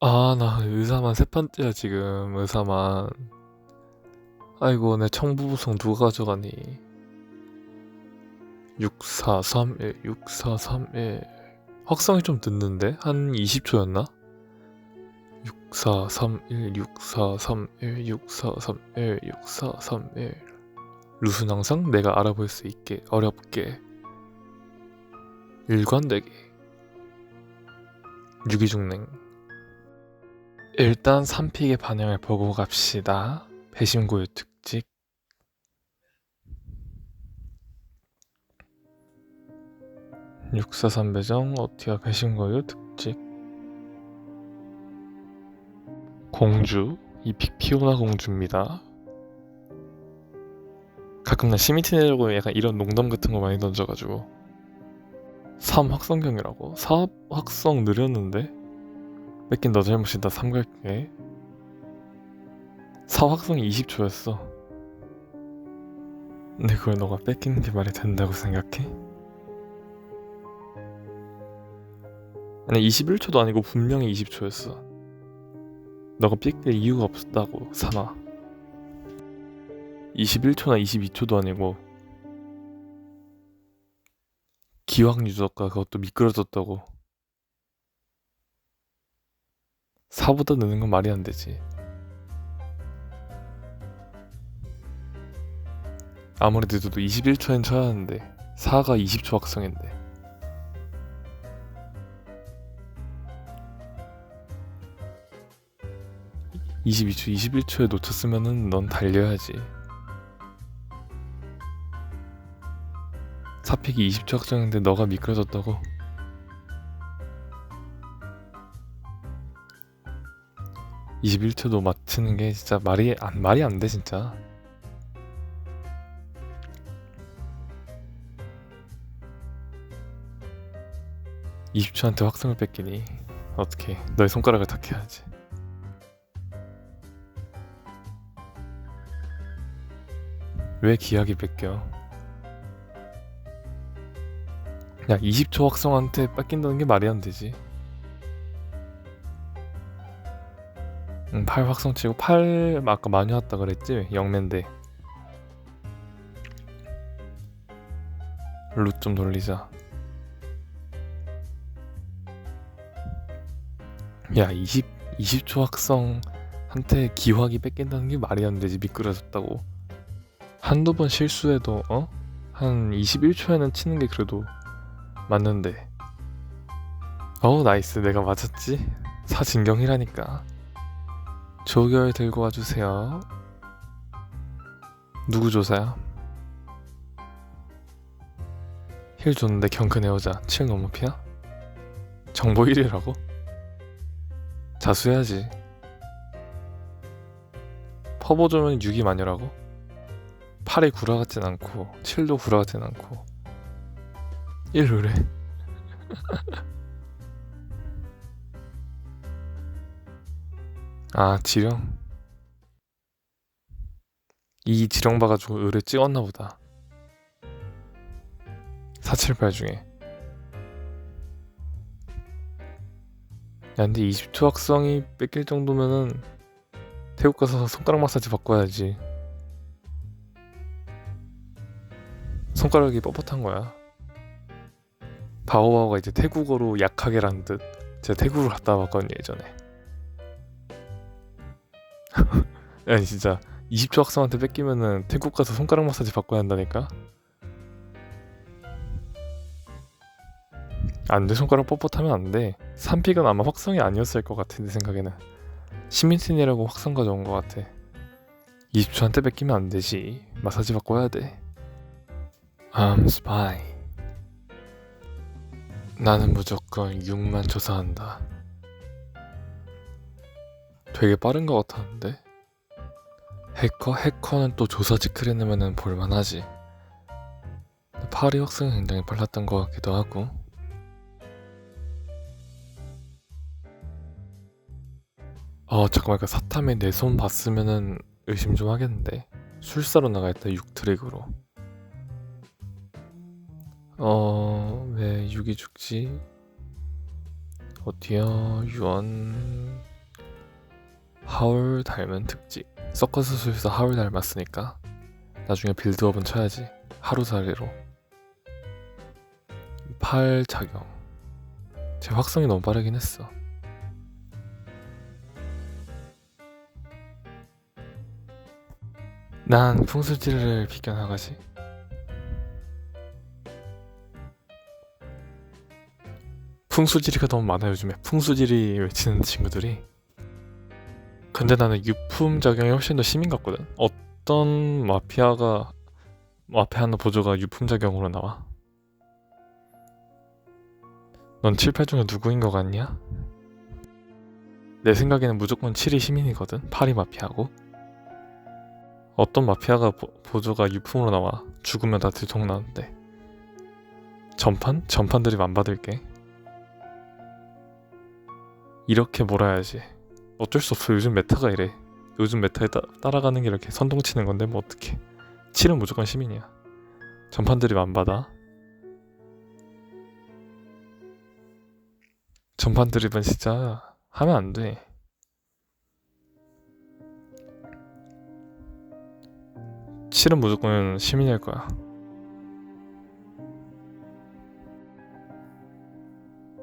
아, 나 의사만 세 판째야, 지금. 의사만. 아이고, 내 청부부송 누가 가져가니? 6431, 6431. 확성이 좀 늦는데? 한 20초였나? 6431, 6431, 6431, 6431. 루스는 항상 내가 알아볼 수 있게, 어렵게. 일관되게. 유기중냉. 일단 3픽의 반응을 보고 갑시다. 배심고유 특직. 육사삼 배정 어티아 배심고유 특직. 공주 이픽 피오나 공주입니다. 가끔 나 시미티 내려고 약간 이런 농담 같은 거 많이 던져가지고 3 확성경이라고 4 확성 느렸는데 뺏긴 너 잘못이다 3 갈게 4 확성이 20초였어. 근데 그걸 너가 뺏기는 게 말이 된다고 생각해? 아니 21초도 아니고 분명히 20초였어. 너가 뺏길 이유가 없다고 사나. 21초나 22초도 아니고 기왕 유저가 그것도 미끄러졌다고 4보다 느는 건 말이 안 되지. 아무래도 도 21초엔 쳐야 하는데 4가 20초 확성인데 (22초) (21초에) 놓쳤으면은 넌 달려야지. 사픽이 20초 확정인데 너가 미끄러졌다고? (21초도) 맞추는 게 진짜 말이 안 말이 안 돼 진짜. (20초한테) 확성을 뺏기니 어떻게 너의 손가락을 탁해야지. 왜 기약이 뺏겨? 야 20초 확성한테 뺏긴다는 게 말이 안 되지 응, 8 확성 치고 8 아까 많이 왔다 그랬지? 영맨데 룻 좀 돌리자. 야 20, 20초 확성한테 기확이 뺏긴다는 게 말이 안 되지 미끄러졌다고. 한두 번 실수해도 어? 한 21초에는 치는 게 그래도 맞는데. 어우 나이스. 내가 맞았지? 사진경이라니까 조결 들고 와주세요 누구 조사야? 힐 줬는데 경크 내오자 7 너무 피야? 정보 1위라고? 자수해야지 퍼보 조면 6이 마녀라고? 8이 구라 같진 않고 7도 구라 같진 않고 1 의뢰 아 지령? 이 지령 봐가지고 의뢰 찍었나 보다. 478 중에. 야 근데 20초 학성이 뺏길 정도면은 태국 가서 손가락 마사지 바꿔야지. 손가락이 뻣뻣한 거야. 바오바오가 이제 태국어로 약하게란 듯. 제가 태국을 갔다 왔거든요 예전에 아니 진짜 20초 학생한테 뺏기면은 태국 가서 손가락 마사지 바꿔야 한다니까? 안돼. 손가락 뻣뻣하면 안돼. 3픽은 아마 확성이 아니었을 것 같아 내 생각에는. 시민틴이라고 확성 가져온 것 같아. 20초한테 뺏기면 안 되지. 마사지 바꿔야 돼. I'm spy. 나는 무조건 6만 조사한다 되게 빠른 것 같았는데 해커? 해커는 또 조사 지크를 내면은 볼만하지 파리 확성이 굉장히 빨랐던 것 같기도 하고 어 잠깐만 그 사탐에 내 손 봤으면은 의심 좀 하겠는데 술사로 나가있다 6트랙으로 어... 왜 6이 죽지? 어디야? 유언... 하울 닮은 특직 서커스 수에서 하울 닮았으니까 나중에 빌드업은 쳐야지. 하루살이로. 팔 작용. 제 확성이 너무 빠르긴 했어. 난 풍수지리를 비껴나가지 풍수지리가 너무 많아 요즘에. 풍수지리 외치는 친구들이 근데 나는 유품 작용이 훨씬 더 심인 것 같거든. 어떤 마피아가 마피아나 보조가 유품 작용으로 나와? 넌 7, 8 중에 누구인 것 같냐? 내 생각에는 무조건 7이 시민이거든. 8이 마피아고. 어떤 마피아가 보, 보조가 유품으로 나와? 죽으면 다 들통나는데. 전판? 전판 드립 안 받을게. 이렇게 몰아야지 어쩔 수 없어. 요즘 메타가 이래. 요즘 메타에 따, 따라가는 게 이렇게 선동치는 건데 뭐 어떡해. 7은 무조건 시민이야. 전판 드립 안 받아 전판 드립은 진짜 하면 안돼. 칠은 무조건 시민일 거야.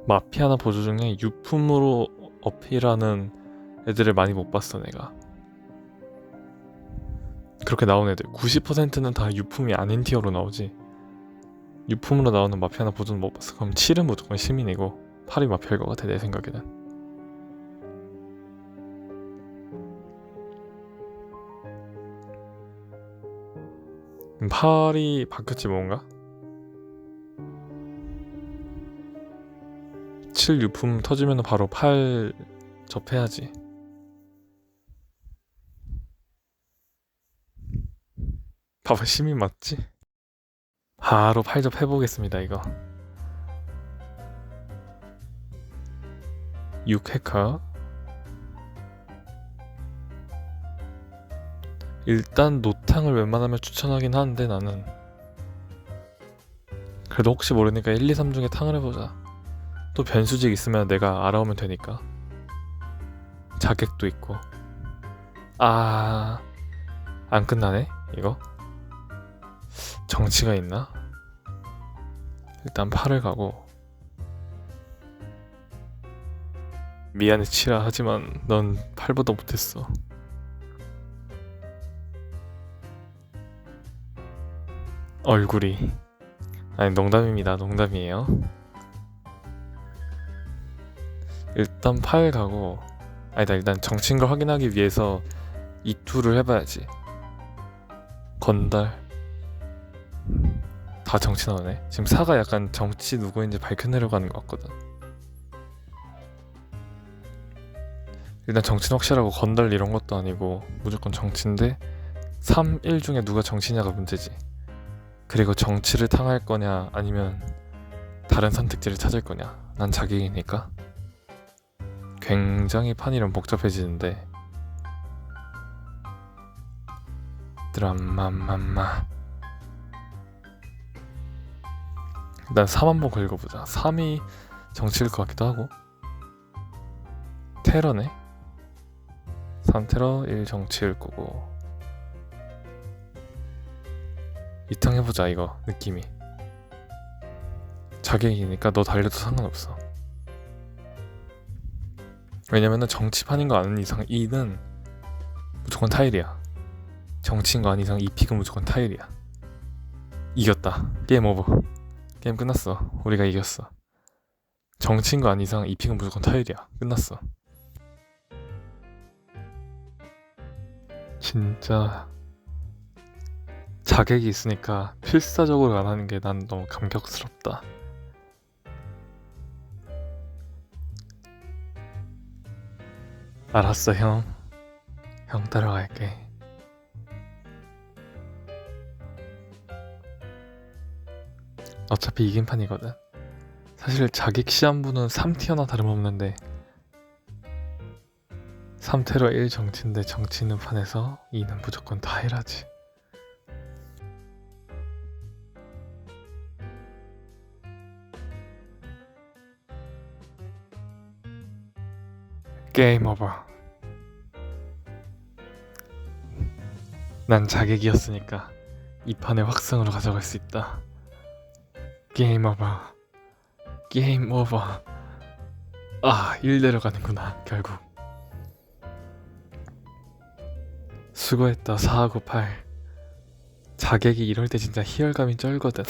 마피아나 보조 중에 유품으로 어필하는 애들을 많이 못 봤어 내가. 그렇게 나온 애들. 90%는 다 유품이 아닌 티어로 나오지. 유품으로 나오는 마피아나 보조는 못 봤어. 그럼 7은 무조건 시민이고 8이 마피아일 것 같아 내 생각에는. 음, 8이 바뀌었지 뭔가? 7 유품 터지면 바로 8 접해야지 봐봐 시민 맞지? 바로 8 접해보겠습니다 이거. 6 해커 일단 노탕을 웬만하면 추천하긴 하는데 나는. 그래도 혹시 모르니까 1, 2, 3 중에 탕을 해보자. 또 변수직 있으면 내가 알아오면 되니까. 자객도 있고. 아... 안 끝나네 이거 정치가 있나? 일단 8을 가고. 미안해 치라. 하지만 넌 8보다 못했어. 얼굴이. 아니 농담입니다. 농담이에요. 일단 파일 가고. 아니다 일단 정치인 걸 확인하기 위해서 이 툴을 해봐야지. 건달 다 정치 나오네. 지금 사가 약간 정치 누구인지 밝혀내려고 하는 것 같거든. 일단 정치는 확실하고 건달 이런 것도 아니고 무조건 정치인데 3, 1 중에 누가 정치냐가 문제지. 그리고 정치를 탕할 거냐 아니면 다른 선택지를 찾을 거냐. 난 자기이니까. 굉장히 판이름 복잡해지는데. 드라마마마 일단 3 한번 긁어보자. 3이 정치일 것 같기도 하고. 테러네. 3 테러 1 정치일 거고. 이탕 해보자 이거 느낌이. 자객이니까 너 달려도 상관없어. 왜냐면은 정치판인 거 아는 이상 이는 무조건 타일이야. 정치인 거 아는 이상 이 픽은 무조건 타일이야. 이겼다. 게임 오버 게임 끝났어 우리가 이겼어 정치인 거 아는 이상 이 픽은 무조건 타일이야 끝났어 진짜 자객이 있으니까 필사적으로 안 하는 게 난 너무 감격스럽다. 알았어, 형. 형 따라갈게. 어차피 이긴 판이거든. 사실 자객 시한부는 3티어나 다름없는데 3테러 1 정치인데 정치 있는 판에서 2는 무조건 다 해라지. 게임 오버. 난 자객이었으니까 이 판의 확성으로 가져갈 수 있다. 게임 오버. 게임 오버. 아, 1대로 가는구나, 결국. 수고했다, 4998. 자객이 이럴 때 진짜 희열감이 쩔거든.